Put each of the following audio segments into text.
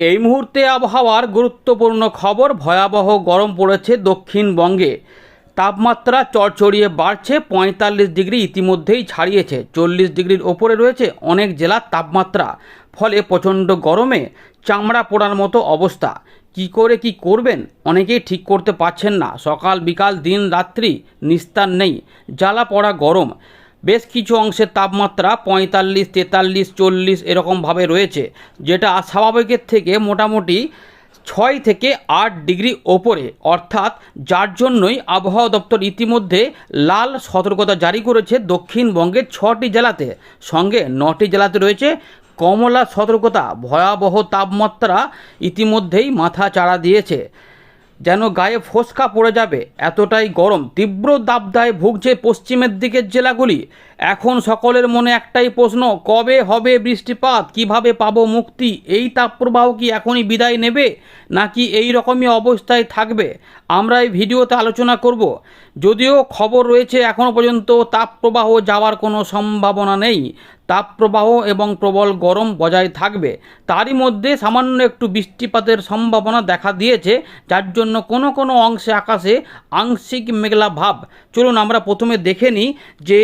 এই মুহূর্তে আবহাওয়ার গুরুত্বপূর্ণ খবর, ভয়াবহ গরম পড়েছে দক্ষিণবঙ্গে। তাপমাত্রা চড়চড়িয়ে বাড়ছে, পঁয়তাল্লিশ ডিগ্রি ইতিমধ্যেই ছাড়িয়েছে। চল্লিশ ডিগ্রির ওপরে রয়েছে অনেক জেলার তাপমাত্রা। ফলে প্রচণ্ড গরমে চামড়া পোড়ার মতো অবস্থা। কি করে কি করবেন, অনেকেই ঠিক করতে পারছেন না। সকাল বিকাল দিন রাত্রি নিস্তার নেই। জ্বালা পড়া গরম। বেশ কিছু অংশের তাপমাত্রা পঁয়তাল্লিশ, তেতাল্লিশ, চল্লিশ এরকমভাবে রয়েছে, যেটা স্বাভাবিকের থেকে মোটামুটি ছয় থেকে আট ডিগ্রি ওপরে। অর্থাৎ যার জন্যই আবহাওয়া দপ্তর ইতিমধ্যে লাল সতর্কতা জারি করেছে দক্ষিণবঙ্গের ছটি জেলাতে। সঙ্গে নটি জেলাতে রয়েছে কমলা সতর্কতা, ভয়াবহ তাপমাত্রা ইতিমধ্যেই মাথা চাড়া দিয়েছে। যেন গায়ে ফোসকা পড়ে যাবে। এতটাই গরম। তীব্র দাবদাহে ভুগছে পশ্চিমের দিকের জেলাগুলি। এখন সকলের মনে একটাই প্রশ্ন, কবে হবে বৃষ্টিপাত? কীভাবে পাব মুক্তি? এই তাপপ্রবাহ কি এখনই বিদায় নেবে? নাকি এই রকমই অবস্থায় থাকবে? আমরা এই ভিডিওতে আলোচনা করব। যদিও খবর রয়েছে এখনও পর্যন্ত তাপপ্রবাহ যাওয়ার কোনো সম্ভাবনা নেই। তাপপ্রবাহ এবং প্রবল গরম বজায় থাকবে। তারই মধ্যে সামান্য একটু বৃষ্টিপাতের সম্ভাবনা দেখা দিয়েছে, যার জন্য কোনো কোনো অংশে আকাশে আংশিক মেঘলা ভাব। চলুন আমরা প্রথমে দেখে নিই যে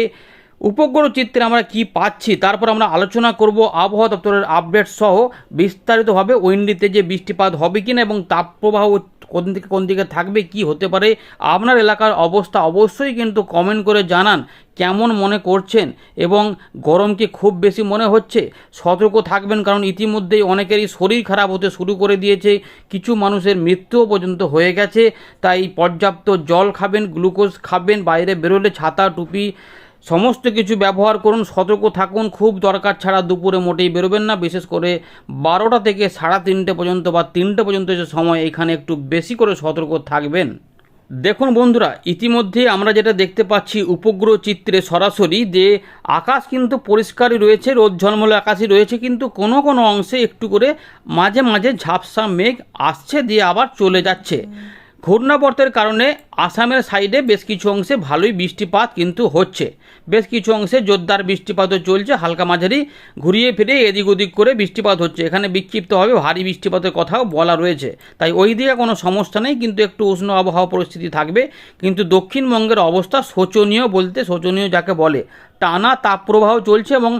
উপগ্রহ চিত্রে আমরা কি পাচ্ছি। তারপর আমরা আলোচনা করব আবহাওয়া দপ্তরের আপডেট সহ বিস্তারিতভাবে। উইন্ডিতে যে বৃষ্টিপাত হবে কিনা এবং তাপপ্রবাহ কোন দিকে কোন দিকে থাকবে, কি হতে পারে, আপনার এলাকার অবস্থা অবশ্যই কিন্তু কমেন্ট করে জানান, কেমন মনে করছেন এবং গরম কি খুব বেশি মনে হচ্ছে? সতর্ক থাকবেন কারণ ইতিমধ্যেই অনেকেরই শরীর খারাপ হতে শুরু করে দিয়েছে, কিছু মানুষের মৃত্যুও পর্যন্ত হয়ে গেছে, তাই পর্যাপ্ত জল খাবেন, গ্লুকোজ খাবেন, বাইরে বেরোলে ছাতা, টুপি সমস্ত কিছু ব্যবহার করুন, সতর্ক থাকুন, খুব দরকার ছাড়া দুপুরে মোটেই বেরোবেন না, বিশেষ করে বারোটা থেকে সাড়ে তিনটে পর্যন্ত বা তিনটে পর্যন্ত যে সময় এখানে একটু বেশি করে সতর্ক থাকবেন। দেখুন বন্ধুরা, ইতিমধ্যে আমরা যেটা দেখতে পাচ্ছি উপগ্রহ চিত্রে সরাসরি যে আকাশ কিন্তু পরিষ্কারই রয়েছে, রোদ ঝলমলে আকাশই রয়েছে, কিন্তু কোনো কোনো অংশে একটু করে মাঝে মাঝে ঝাপসা মেঘ আসছে দিয়ে আবার চলে যাচ্ছে। ঘূর্ণাবর্তের কারণে আসামের সাইডে বেশ কিছু অংশে ভালোই বৃষ্টিপাত কিন্তু হচ্ছে। বেশ কিছু অংশে জোরদার বৃষ্টিপাতও চলছে, হালকা মাঝারি। ঘুরিয়ে ফিরে এদিক ওদিক করে বৃষ্টিপাত হচ্ছে। এখানে বিক্ষিপ্তভাবে ভারী বৃষ্টিপাতের কথাও বলা রয়েছে। তাই ওই দিকে কোনো সমস্যা নেই, কিন্তু একটু উষ্ণ আবহাওয়া পরিস্থিতি থাকবে। কিন্তু দক্ষিণবঙ্গের অবস্থা শোচনীয় বলতে, শোচনীয় যাকে বলে টানা তাপপ্রবাহ চলছে এবং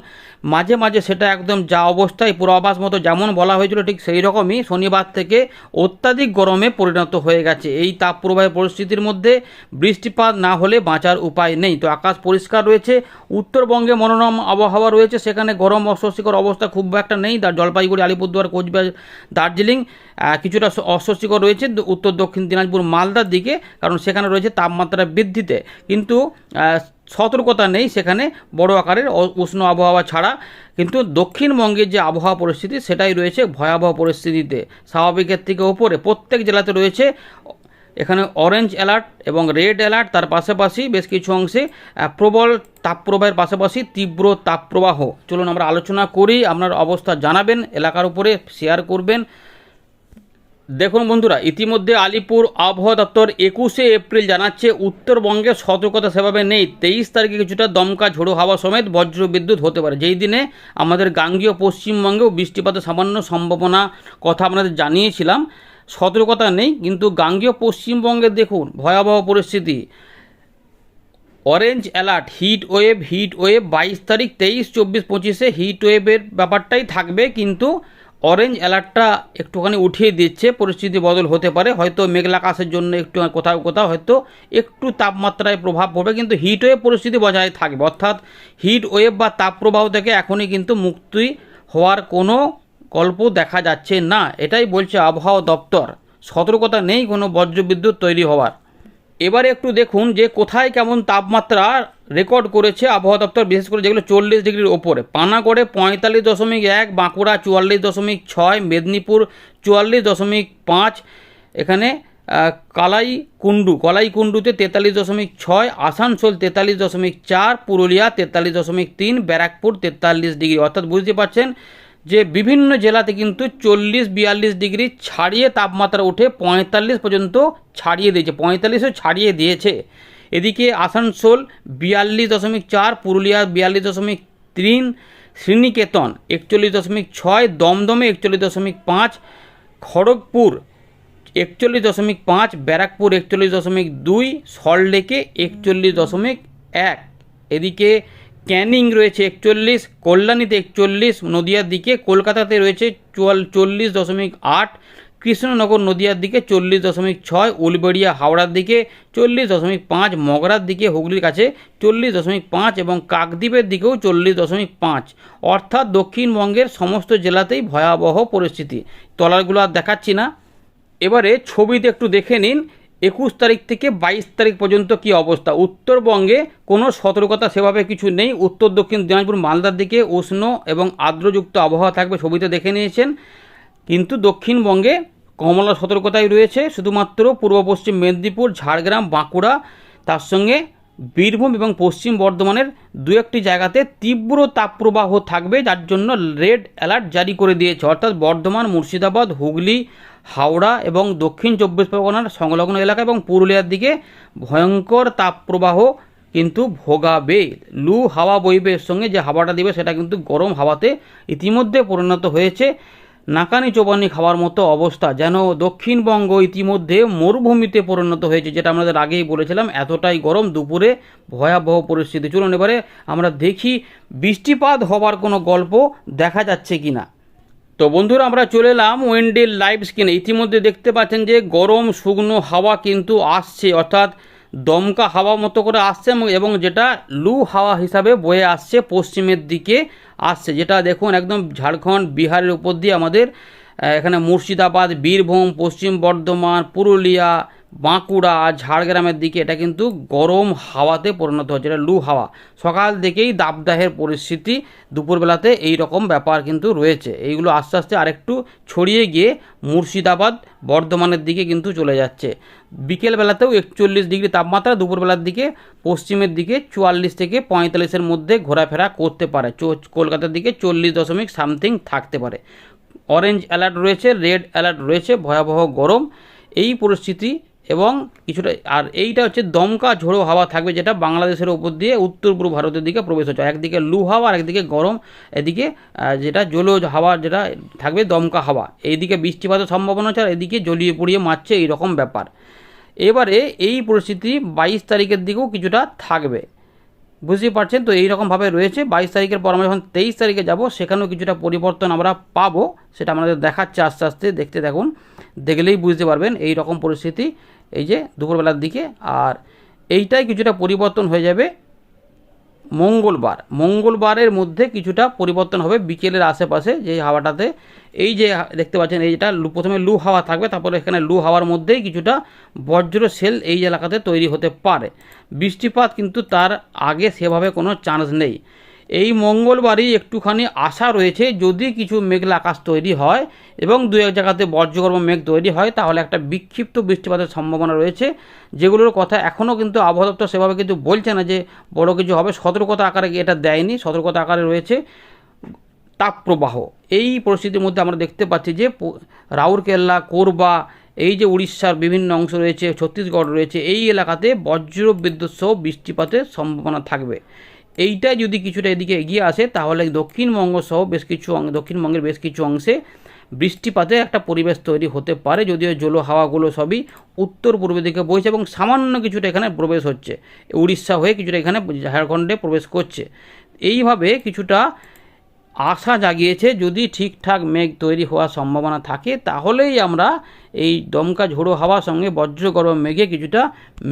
মাঝে মাঝে সেটা একদম যা অবস্থায় পূর্বাভাস মতো যেমন বলা হয়েছিল ঠিক সেই রকমই শনিবার থেকে অত্যাধিক গরমে পরিণত হয়ে গেছে। এই তাপপ্রবাহের পরিস্থিতির মধ্যে বৃষ্টিপাত না হলে বাঁচার উপায় নেই। তো আকাশ পরিষ্কার রয়েছে, উত্তরবঙ্গে মনোরম আবহাওয়া রয়েছে, সেখানে গরম অস্বস্তিকর অবস্থা খুব একটা নেই। জলপাইগুড়ি, আলিপুরদুয়ার, কোচবিহার, দার্জিলিং কিছুটা অস্বস্তিকর রয়েছে। উত্তর দক্ষিণ দিনাজপুর, মালদার দিকে, কারণ সেখানে রয়েছে তাপমাত্রা বৃদ্ধিতে। কিন্তু সতর্কতা নেই সেখানে বড় আকারের উষ্ণ আবহাওয়া ছাড়া। কিন্তু দক্ষিণবঙ্গের যে আবহাওয়া পরিস্থিতি সেটাই রয়েছে ভয়াবহ পরিস্থিতিতে। স্বাভাবিকের থেকে ওপরে প্রত্যেক জেলাতে রয়েছে এখানে অরেঞ্জ অ্যালার্ট এবং রেড অ্যালার্ট তার পাশাপাশি বেশ কিছু অংশে প্রবল তাপপ্রবাহের পাশাপাশি তীব্র তাপপ্রবাহ। চলুন আমরা আলোচনা করি, আপনার অবস্থা জানাবেন, এলাকার উপরে শেয়ার করবেন। দেখুন বন্ধুরা, ইতিমধ্যে আলিপুর আবহাওয়া দপ্তর একুশে এপ্রিল জানাচ্ছে, উত্তরবঙ্গে সতর্কতা সেভাবে নেই। তেইশ তারিখে কিছুটা দমকা ঝোড়ো হাওয়া সমেত বজ্র বিদ্যুৎ হতে পারে। যেই দিনে আমাদের গাঙ্গীয় পশ্চিমবঙ্গেও বৃষ্টিপাতের সামান্য সম্ভাবনা কথা আপনাদের জানিয়েছিলাম, সতর্কতা নেই, কিন্তু গাঙ্গীয় পশ্চিমবঙ্গে দেখুন, ভয়াবহ পরিস্থিতি। Orange alert, heat wave heat wave, বাইশ তারিখ, তেইশ, চব্বিশ, পঁচিশে হিট ওয়েভের ব্যাপারটাই থাকবে, কিন্তু অরেঞ্জ অ্যালার্টটা একটুখানি উঠিয়ে দিচ্ছে, পরিস্থিতি বদল হতে পারে। হয়তো মেঘলা আকাশের জন্য একটু কোথাও কোথাও হয়তো একটু তাপমাত্রায় প্রভাব পড়বে, কিন্তু হিট ওয়েভ পরিস্থিতি বজায় থাকবে। অর্থাৎ হিট ওয়েভ বা তাপপ্রবাহ থেকে এখনই কিন্তু মুক্তি হওয়ার কোনো গল্প দেখা যাচ্ছে না। এটাই বলছে আবহাওয়া দপ্তর। সতর্কতা নেই, কোনো বজ্রবিদ্যুৎ তৈরি হওয়ার। এবারে একটু দেখুন যে কোথায় কেমন তাপমাত্রা রেকর্ড করেছে আবহাওয়া দপ্তর, বিশেষ করে যেগুলো চল্লিশ ডিগ্রির ওপরে। পানাগড়ে পঁয়তাল্লিশ দশমিক এক, বাঁকুড়া চুয়াল্লিশ দশমিক ছয়, মেদিনীপুর চুয়াল্লিশ দশমিক পাঁচ, এখানে কালাই কুণ্ডু কলাই কুণ্ডুতে তেতাল্লিশ দশমিক ছয়, আসানসোল তেতাল্লিশ দশমিক চার, পুরুলিয়া তেতাল্লিশ দশমিক তিন, ব্যারাকপুর তেতাল্লিশ ডিগ্রি। অর্থাৎ বুঝতে পারছেন যে বিভিন্ন জেলাতে কিন্তু চল্লিশ বিয়াল্লিশ ডিগ্রি ছাড়িয়ে তাপমাত্রা উঠে পঁয়তাল্লিশ পর্যন্ত ছাড়িয়ে দিয়েছে, পঁয়তাল্লিশও ছাড়িয়ে দিয়েছে। এদিকে আসানসোল বিয়াল্লিশ দশমিক চার, পুরুলিয়া বিয়াল্লিশ দশমিক তিন, শ্রীনিকেতন একচল্লিশ দশমিক ছয়, দমদমে একচল্লিশ দশমিক পাঁচ, খড়গপুর একচল্লিশ দশমিক পাঁচ, ব্যারাকপুর একচল্লিশ দশমিক দুই, সল্টলেকে একচল্লিশ দশমিক এক। এদিকে ক্যানিং রয়েছে একচল্লিশ, কল্যাণীতে একচল্লিশ, নদিয়ার দিকে কলকাতাতে রয়েছে চুয়াল, চল্লিশ দশমিক আট কৃষ্ণনগর নদিয়ার দিকে চল্লিশ দশমিক ছয়, উলবেড়িয়া হাওড়ার দিকে চল্লিশ দশমিক পাঁচ, মগরার দিকে হুগলির কাছে চল্লিশ দশমিক পাঁচ এবং কাকদ্বীপের দিকেও চল্লিশ দশমিক পাঁচ। অর্থাৎ দক্ষিণবঙ্গের সমস্ত জেলাতেই ভয়াবহ পরিস্থিতি। তলারগুলো আর দেখাচ্ছি না। এবারে ছবিতে একটু দেখে নিন, একুশ তারিখ থেকে বাইশ তারিখ পর্যন্ত কি অবস্থা? উত্তরবঙ্গে কোনো সতর্কতা সেভাবে কিছু নেই। উত্তর দক্ষিণ দিনাজপুর, মালদার দিকে উষ্ণ এবং আর্দ্রযুক্ত আবহাওয়া থাকবে, ছবিতে দেখে নিয়েছেন। কিন্তু দক্ষিণবঙ্গে কমলা সতর্কতাই রয়েছে। শুধুমাত্র পূর্ব পশ্চিম মেদিনীপুর, ঝাড়গ্রাম, বাঁকুড়া, তার সঙ্গে বীরভূম এবং পশ্চিম বর্ধমানের দু একটি জায়গাতে তীব্র তাপপ্রবাহ থাকবে, যার জন্য রেড অ্যালার্ট জারি করে দিয়েছে। অর্থাৎ বর্ধমান, মুর্শিদাবাদ, হুগলি, হাওড়া এবং দক্ষিণ চব্বিশ পরগনার সংলগ্ন এলাকা এবং পুরুলিয়ার দিকে ভয়ঙ্কর তাপপ্রবাহ কিন্তু ভোগাবে। লু হাওয়া বইবে সঙ্গে যে হাওয়াটা দিবে সেটা কিন্তু গরম হাওয়াতে ইতিমধ্যে পরিণত হয়েছে। নাকানি চোবানি খাওয়ার মতো অবস্থা যেন দক্ষিণবঙ্গ ইতিমধ্যে মরুভূমিতে পরিণত হয়েছে, যেটা আমাদের আগেই বলেছিলাম, এতটাই গরম দুপুরে ভয়াবহ পরিস্থিতি। চলুন এবারে আমরা দেখি বৃষ্টিপাত হবার কোনো গল্প দেখা যাচ্ছে কি না তো বন্ধুরা, আমরা চলে এলাম ওয়েন্ডেল লাইভ স্ক্রিনে ইতিমধ্যে দেখতে পাচ্ছেন যে গরম, শুকনো হাওয়া কিন্তু আসছে, অর্থাৎ দমকা হাওয়া মতো করে আসছে এবং- যেটা লু হাওয়া হিসাবে বয়ে আসছে পশ্চিমের দিকে আসছে। যেটা দেখুন একদম ঝাড়খণ্ড, বিহারের উপর দিয়ে আমাদের এখানে মুর্শিদাবাদ, বীরভূম, পশ্চিম বর্ধমান, পুরুলিয়া বাঁকুড়া, ঝাড়গ্রামের দিকে এটা কিন্তু গরম হাওয়াতে পরিণত হচ্ছে, এটা লু হাওয়া। সকাল থেকেই দাবদাহের পরিস্থিতি, দুপুরবেলাতে এই রকম ব্যাপার কিন্তু রয়েছে। এইগুলো আস্তে আস্তে আরেকটু ছড়িয়ে গিয়ে মুর্শিদাবাদ, বর্ধমানের দিকে কিন্তু চলে যাচ্ছে। বিকেলবেলাতেও একচল্লিশ ডিগ্রি তাপমাত্রা, দুপুরবেলার দিকে পশ্চিমের দিকে চুয়াল্লিশ থেকে পঁয়তাল্লিশের মধ্যে ঘোরাফেরা করতে পারে। কলকাতার দিকে চল্লিশ দশমিক সামথিং থাকতে পারে। অরেঞ্জ অ্যালার্ট রয়েছে, রেড অ্যালার্ট রয়েছে, ভয়াবহ গরম। এই পরিস্থিতি এবং কিছুটা, আর এইটা হচ্ছে দমকা ঝোড়ো হাওয়া থাকবে যেটা বাংলাদেশের উপর দিয়ে উত্তর পূর্ব ভারতের দিকে প্রবেশ হচ্ছে। একদিকে লু হাওয়া আর একদিকে গরম, এদিকে যেটা জলীয় হাওয়া যেটা থাকবে দমকা হাওয়া। এইদিকে বৃষ্টিপাতের সম্ভাবনা আছে, আর এদিকে জলিয়ে পুড়িয়ে মারছে এইরকম ব্যাপার। এবারে এই পরিস্থিতি বাইশ তারিখের দিকেও কিছুটা থাকবে। বুঝতেই পারছেন তো, এইরকমভাবে রয়েছে। বাইশ তারিখের পর আমরা যখন তেইশ তারিখে যাব, সেখানেও কিছুটা পরিবর্তন আমরা পাবো, সেটা আমাদের দেখাচ্ছে আস্তে আস্তে। দেখতে দেখুন দেখলেই বুঝতে পারবেন এই রকম পরিস্থিতি। এই যে দুপুরবেলার দিকে, আর এইটাই কিছুটা পরিবর্তন হয়ে যাবে মঙ্গলবার। মঙ্গলবারের মধ্যে কিছুটা পরিবর্তন হবে বিকেলের আশেপাশে যে হাওয়াটাতে। এই যে দেখতে পাচ্ছেন এইটা প্রথমে লু হাওয়া থাকবে, তারপরে এখানে লু হাওয়ার মধ্যেই কিছুটা বজ্র সেল এই এলাকাতে তৈরি হতে পারে। বৃষ্টিপাত কিন্তু তার আগে সেভাবে কোনো চান্স নেই। এই মঙ্গলবারই একটুখানি আশা রয়েছে, যদি কিছু মেঘলা আকাশ তৈরি হয় এবং দু এক জায়গাতে বজ্রগর্ভ মেঘ তৈরি হয়, তাহলে একটা বিক্ষিপ্ত বৃষ্টিপাতের সম্ভাবনা রয়েছে। যেগুলোর কথা এখনও কিন্তু আবহাওয়া দপ্তর সেভাবে কিন্তু বলছে না যে বড় কিছু হবে। সতর্কতা আকারে এটা দেয়নি? সতর্কতা আকারে রয়েছে তাপপ্রবাহ। এই পরিস্থিতির মধ্যে আমরা দেখতে পাচ্ছি যে রাউরকেল্লা, কোরবা, এই যে উড়িষ্যার বিভিন্ন অংশ রয়েছে, ছত্তিশগড় রয়েছে, এই এলাকাতে বজ্র বিদ্যুৎ সহ বৃষ্টিপাতের সম্ভাবনা থাকবে। এইটা যদি কিছুটা এদিকে এগিয়ে আসে, তাহলে দক্ষিণবঙ্গ সহ বেশ কিছু দক্ষিণবঙ্গের বেশ কিছু অংশে বৃষ্টিপাতের একটা পরিবেশ তৈরি হতে পারে, যদিও জলো হাওয়াগুলো সবই উত্তর পূর্ব দিকে বইছে এবং সামান্য কিছুটা এখানে প্রবেশ হচ্ছে। উড়িষ্যা হয়ে কিছুটা এখানে ঝাড়খণ্ডে প্রবেশ করছে। এইভাবে কিছুটা আশা জাগিয়েছে, যদি ঠিকঠাক মেঘ তৈরি হওয়ার সম্ভাবনা থাকে, তাহলেই আমরা এই দমকা ঝোড়ো হাওয়ার সঙ্গে বজ্র গরম মেঘে কিছুটা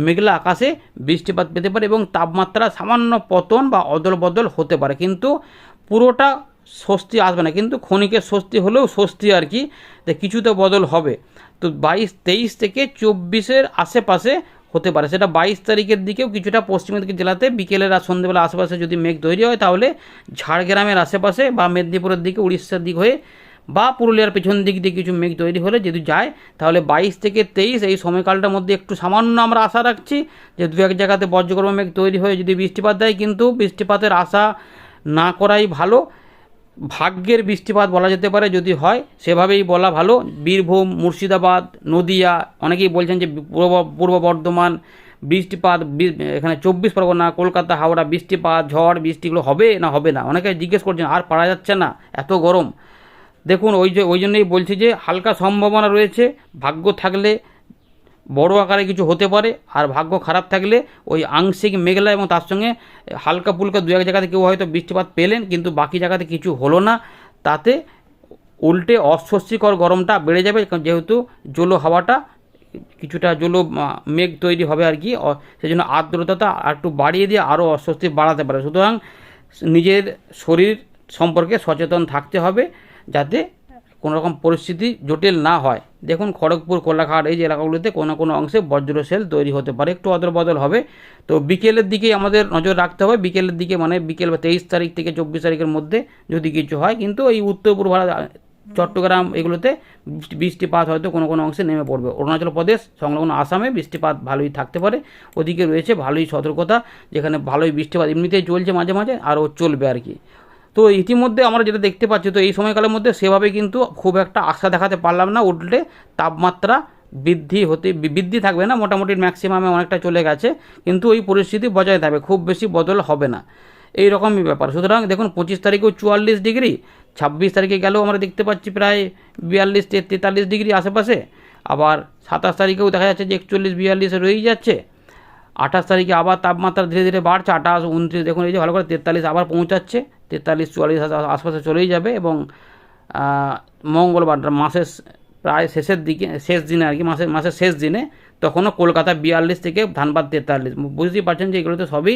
মেঘলা আকাশে বৃষ্টিপাত পেতে পারে এবং তাপমাত্রা সামান্য পতন বা অদল বদল হতে পারে। কিন্তু পুরোটা স্বস্তি আসবে না। কিন্তু ক্ষণিকের স্বস্তি হলেও স্বস্তি আর কি, যে কিছুতে বদল হবে। তো বাইশ, তেইশ থেকে চব্বিশের আশেপাশে হতে পারে। সেটা বাইশ তারিখের দিকেও কিছুটা পশ্চিম মেদিনীপুর জেলাতে বিকেলের আর সন্ধ্যেবেলা আশেপাশে যদি মেঘ তৈরি হয়, তাহলে ঝাড়গ্রামের আশেপাশে বা মেদিনীপুরের দিকে, উড়িষ্যার দিক হয়ে বা পুরুলিয়ার পেছন দিক দিয়ে কিছু মেঘ তৈরি হলে যদি যায়, তাহলে বাইশ থেকে তেইশ এই সময়কালটার মধ্যে একটু সামান্য আমরা আশা রাখছি যে দু এক জায়গাতে বজ্রগর্ভ মেঘ তৈরি হয়ে যদি বৃষ্টিপাত দেয়, কিন্তু বৃষ্টিপাতের আশা না করাই ভালো। ভাগ্যের বৃষ্টিপাত বলা যেতে পারে, যদি হয়, সেভাবেই বলা ভালো। বীরভূম, মুর্শিদাবাদ, নদিয়া, অনেকেই বলছেন যে পূর্ব পূর্ব বর্ধমান বৃষ্টিপাত এখানে চব্বিশ পরগনা, কলকাতা, হাওড়া, বৃষ্টিপাত, ঝড়, বৃষ্টিগুলো হবে না হবে না? অনেকে জিজ্ঞেস করছেন, আর পারা যাচ্ছে না, এত গরম। দেখুন, ওই যে, ওই জন্যই বলছি যে, হালকা সম্ভাবনা রয়েছে। ভাগ্য থাকলে বড় আকারে কিছু হতে পারে, আর ভাগ্য খারাপ থাকলে ওই আংশিক মেঘলা এবং তার সঙ্গে হালকা ফুলকা দু এক জায়গাতে কেউ হয়তো বৃষ্টিপাত পেলেন, কিন্তু বাকি জায়গাতে কিছু হলো না। তাতে উল্টে অস্বস্তিকর গরমটা বেড়ে যাবে যেহেতু জলো হাওয়াটা, কিছুটা জলো মেঘ তৈরি হবে আর কি সেই জন্য আর্দ্রতাটা আর একটু বাড়িয়ে দিয়ে আরও অস্বস্তি বাড়াতে পারে। সুতরাং নিজের শরীর সম্পর্কে সচেতন থাকতে হবে, যাতে কোনো রকম পরিস্থিতি জটিল না হয়। দেখুন, খড়গপুর, কোলাঘাট, এই যে এলাকাগুলোতে কোনো কোনো অংশে বজ্র সেল তৈরি হতে পারে। একটু অদল বদল হবে। তো বিকেলের দিকে আমাদের নজর রাখতে হবে। বিকেলের দিকে মানে বিকেল বা তেইশ তারিখ থেকে চব্বিশ তারিখের মধ্যে যদি কিছু হয়, কিন্তু এই উত্তর পূর্ব ভারত চট্টগ্রাম এগুলোতে বৃষ্টিপাত হয়তো কোনো কোনো অংশে নেমে পড়বে। অরুণাচল প্রদেশ, সংলগ্ন আসামে বৃষ্টিপাত ভালোই থাকতে পারে। ওদিকে রয়েছে ভালোই সতর্কতা, যেখানে ভালোই বৃষ্টিপাত এমনিতেই চলছে মাঝে মাঝে, আরও চলবে আর কি। তো ইতিমধ্যে আমরা যেটা দেখতে পাচ্ছি, তো এই সময়কালের মধ্যে সেভাবে কিন্তু খুব একটা আশা দেখাতে পারলাম না। উল্টে তাপমাত্রা বৃদ্ধি হতে বৃদ্ধি থাকবে না, মোটামুটি ম্যাক্সিমামে অনেকটা চলে গেছে। কিন্তু ওই পরিস্থিতি বজায় থাকবে, খুব বেশি বদল হবে না। এই রকমই ব্যাপার। সুতরাং দেখুন, পঁচিশ তারিখেও চুয়াল্লিশ ডিগ্রি, ছাব্বিশ তারিখে গেলেও আমরা দেখতে পাচ্ছি প্রায় বিয়াল্লিশ, তেতাল্লিশ ডিগ্রি আশেপাশে। আবার সাতাশ তারিখেও দেখা যাচ্ছে যে একচল্লিশ, বিয়াল্লিশে রয়েই যাচ্ছে। আঠাশ তারিখে আবার তাপমাত্রা ধীরে ধীরে বাড়ছে, আঠাশ, উনত্রিশ, দেখুন এই যে ভালো করে তেতাল্লিশ আবার পৌঁছাচ্ছে, তেতাল্লিশ, চুয়াল্লিশ আশপাশে চলেই যাবে এবং মঙ্গলবার মাসের প্রায় শেষের দিকে, শেষ দিনে আর কি, মাসের মাসের শেষ দিনে তখনও কলকাতা বিয়াল্লিশ থেকে ধানবাদ তেতাল্লিশ। বুঝতেই পারছেন যে এগুলোতে সবই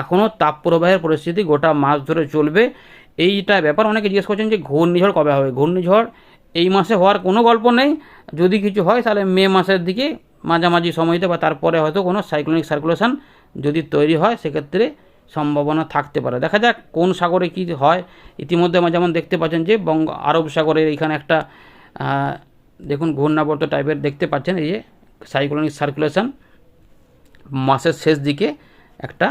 এখনও তাপপ্রবাহের পরিস্থিতি গোটা মাস ধরে চলবে। এইটা ব্যাপার অনেকে জিজ্ঞেস করছেন যে ঘূর্ণিঝড় কবে হবে? ঘূর্ণিঝড় এই মাসে হওয়ার কোনো গল্প নেই। যদি কিছু হয় তাহলে মে মাসের দিকে মাঝামাঝি সময়তে বা তারপরে হয়তো কোনো সাইক্লোনিক সার্কুলেশন যদি তৈরি হয়, সেক্ষেত্রে সম্ভাবনা থাকতে পারে। দেখা যাক কোন সাগরে কী হয়। ইতিমধ্যে আমরা যেমন দেখতে পাচ্ছেন যে বঙ্গ, আরব সাগরের এখানে একটা দেখুন ঘূর্ণাবর্ত টাইপের দেখতে পাচ্ছেন, এই যে সাইক্লোনিক সার্কুলেশন মাসের শেষ দিকে একটা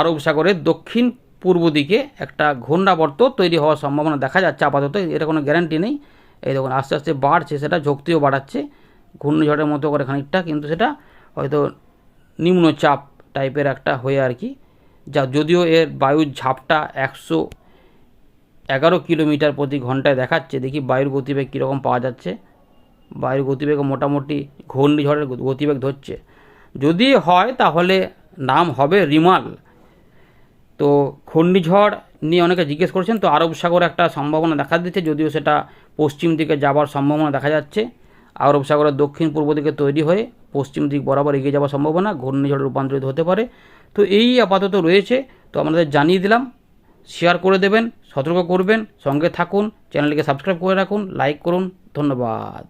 আরব সাগরের দক্ষিণ পূর্ব দিকে একটা ঘূর্ণাবর্ত তৈরি হওয়ার সম্ভাবনা দেখা যাচ্ছে। আপাতত এটা কোনো গ্যারান্টি নেই। এই দেখুন আস্তে আস্তে বাড়ছে, সেটা শক্তিও বাড়াচ্ছে। ঘূর্ণিঝড়ের মতো করে খানিকটা, কিন্তু সেটা হয়তো নিম্নচাপ টাইপের একটা হয়ে আর কি, যা যদিও এর বায়ুর ঝাপটা একশো এগারো কিলোমিটার প্রতি ঘন্টায় দেখাচ্ছে। দেখি বায়ুর গতিবেগ কীরকম পাওয়া যাচ্ছে। বায়ুর গতিবেগ মোটামুটি ঘূর্ণিঝড়ের গতি- গতিবেগ ধরছে। যদি হয় তাহলে নাম হবে রিমাল। তো ঘূর্ণিঝড় নিয়ে অনেকে জিজ্ঞেস করছেন, তো আরব সাগর একটা সম্ভাবনা দেখা দিচ্ছে, যদিও সেটা পশ্চিম দিকে যাবার সম্ভাবনা দেখা যাচ্ছে। আরব সাগরের দক্ষিণ পূর্ব দিকে তৈরি হয়ে পশ্চিম দিক বরাবর এগিয়ে যাওয়ার সম্ভাবনা ঘূর্ণিঝড়ে রূপান্তরিত হতে পারে। তো এই আপাতত রয়েছে। তো আমাদের জানিয়ে দিলাম। শেয়ার করে দেবেন, সতর্ক করবেন, সঙ্গে থাকুন চ্যানেলকে সাবস্ক্রাইব করে রাখুন, লাইক করুন, ধন্যবাদ।